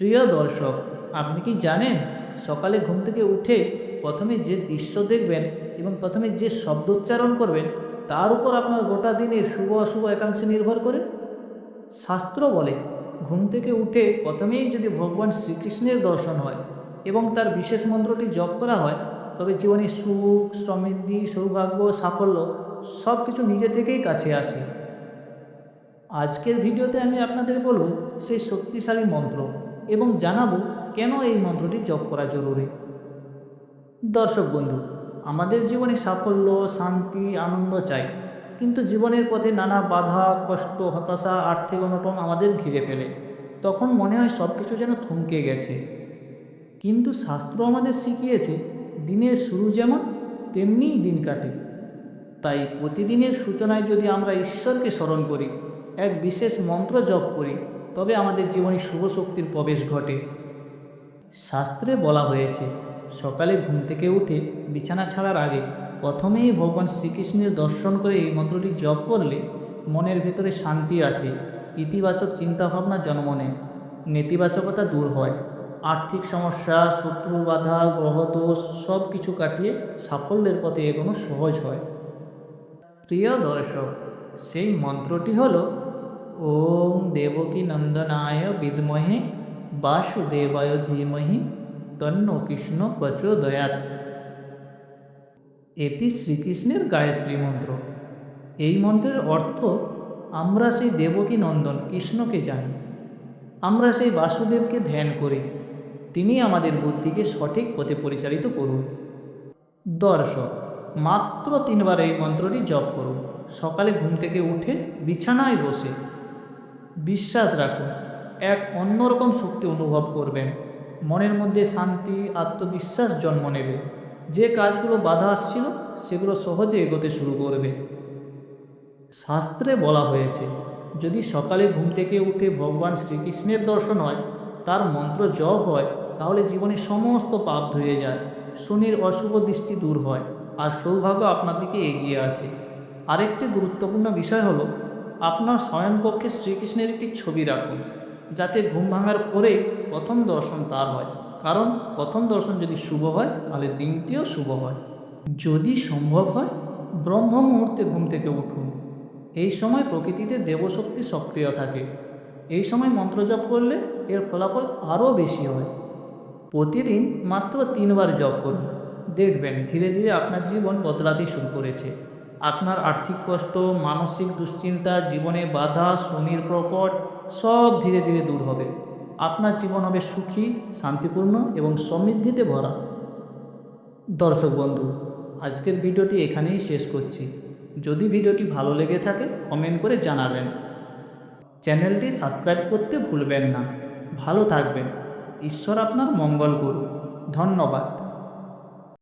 প্রিয় দর্শক, আপনি কি জানেন সকালে ঘুম থেকে উঠে প্রথমে যে দৃশ্য দেখবেন এবং প্রথমে যে শব্দ উচ্চারণ করবেন, তার উপর আপনার গোটা দিনের শুভ অশুভ একাংশে নির্ভর করে? শাস্ত্র বলে, ঘুম থেকে উঠে প্রথমেই যদি ভগবান শ্রীকৃষ্ণের দর্শন হয় এবং তার বিশেষ মন্ত্রটি জপ করা হয়, তবে জীবনে সুখ, সমৃদ্ধি, সৌভাগ্য, সাফল্য সব কিছু নিজে থেকেই কাছে আসে। আজকের ভিডিওতে আমি আপনাদের বলব, সেই শক্তিশালী মন্ত্র। এবং জানাব কেন এই মন্ত্রটি জপ করা জরুরি। দর্শক বন্ধু, আমাদের জীবনে সাফল্য, শান্তি, আনন্দ চাই, কিন্তু জীবনের পথে নানা বাধা, কষ্ট, হতাশা, আর্থিক অনটন আমাদের ঘিরে ফেলে। তখন মনে হয় সব কিছু যেন থমকে গেছে। কিন্তু শাস্ত্র আমাদের শিখিয়েছে, দিনের শুরু যেমন তেমনিই দিন কাটে। তাই প্রতিদিনের সূচনায় যদি আমরা ঈশ্বরকে স্মরণ করি, এক বিশেষ মন্ত্র জপ করি তবে আমাদের জীবনে শুভ শক্তির প্রবেশ ঘটে। শাস্ত্রে বলা হয়েছে, সকালে ঘুম থেকে উঠে বিছানা ছাড়ার আগে প্রথমেই ভগবান শ্রীকৃষ্ণের দর্শন করে এই মন্ত্রটি জপ করলে মনের ভেতরে শান্তি আসে, ইতিবাচক চিন্তাভাবনা জন্ম নেয়, নেতিবাচকতা দূর হয়, আর্থিক সমস্যা, শত্রু বাধা গ্রহদোষ সব কিছু কাটিয়ে সাফল্যের পথে এগোনো সহজ হয়। প্রিয় দর্শক, সেই মন্ত্রটি হল ওম দেবকী নন্দনায় বিদ্মহে বাসুদেবায় ধীমহি তন্ন কৃষ্ণ প্রচোদয়াত এটি শ্রীকৃষ্ণের গায়ত্রী মন্ত্র। এই মন্ত্রের অর্থ, আমরা সেই দেবকী নন্দন, কৃষ্ণকে জানি। আমরা সেই বাসুদেবকে ধ্যান করি। তিনি আমাদের বুদ্ধিকে সঠিক পথে পরিচালিত করুন। দর্শক, মাত্র তিনবার এই মন্ত্রটি জপ করুন। সকালে ঘুম থেকে উঠে বিছানায় বসে বিশ্বাস রাখুন, এক অন্যরকম শক্তি অনুভব করবেন। মনের মধ্যে শান্তি, আত্মবিশ্বাস জন্ম নেবে। যে কাজগুলো বাধা আসছিল, সেগুলো সহজে এগোতে শুরু করবে। শাস্ত্রে বলা হয়েছে, যদি সকালে ঘুম থেকে উঠে ভগবান শ্রীকৃষ্ণের দর্শন হয়, তার মন্ত্র জপ হয়, তাহলে জীবনে সমস্ত পাপ ধুয়ে যায়, শনির অশুভ দৃষ্টি দূর হয়, আর সৌভাগ্য আপনার দিকে এগিয়ে আসে। আরেকটি গুরুত্বপূর্ণ বিষয় হলো আপনার শয়নকক্ষে শ্রীকৃষ্ণের একটি ছবি রাখুন, যাতে ঘুম ভাঙার পরে প্রথম দর্শন তার হয়। কারণ প্রথম দর্শন যদি শুভ হয়, তাহলে দিনটিও শুভ হয়। যদি সম্ভব হয়, ব্রহ্ম মুহূর্তে ঘুম থেকে উঠুন। এই সময় প্রকৃতিতে দেবশক্তি সক্রিয় থাকে। এই সময় মন্ত্রজপ করলে এর ফলাফল আরও বেশি হয়। প্রতিদিন মাত্র তিনবার জপ করুন। দেখবেন, ধীরে ধীরে আপনার জীবন বদলাতে শুরু করেছে। আপনার আর্থিক কষ্ট, মানসিক দুশ্চিন্তা, জীবনে বাধা, শনির প্রকট, সব ধীরে ধীরে দূর হবে। আপনার জীবন হবে সুখী, শান্তিপূর্ণ এবং সমৃদ্ধিতে ভরা। দর্শক বন্ধু, আজকের ভিডিওটি এখানেই শেষ করছি। যদি ভিডিওটি ভালো লেগে থাকে কমেন্ট করে জানাবেন। চ্যানেলটি সাবস্ক্রাইব করতে ভুলবেন না। ভালো থাকবেন। ঈশ্বর আপনার মঙ্গল করুক। ধন্যবাদ।